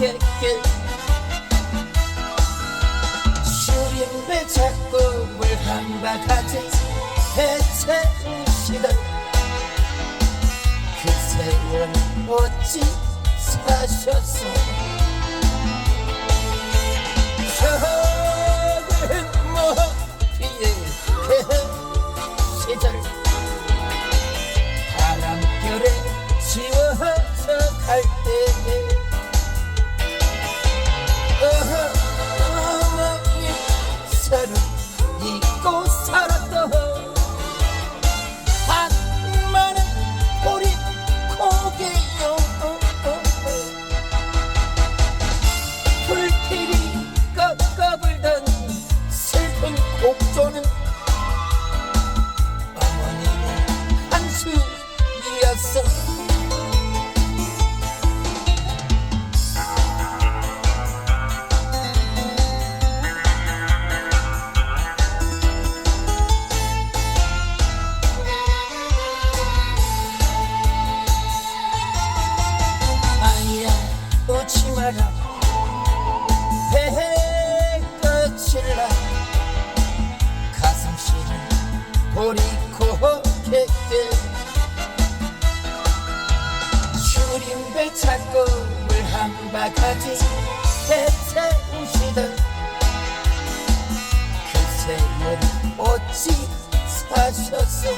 길 주림배 잡고 물한 바가지 해채우시던 그 세월 어찌 사셨어. 저는 머리에 그 시절. 바람결에 지워서 갈 때에 morning. 주림배 찾고 물한 바가지 해채우시던 그 세월이 어찌 사셨어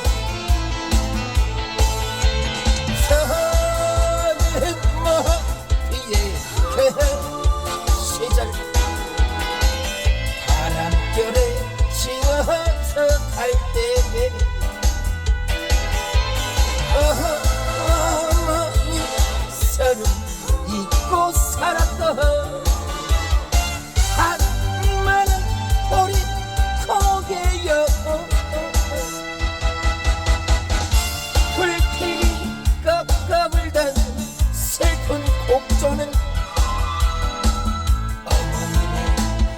곡조는 어머님의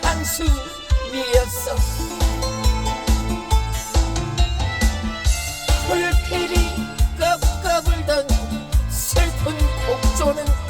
한숨이었어. 불길이 꺾어불던 슬픈 곡조는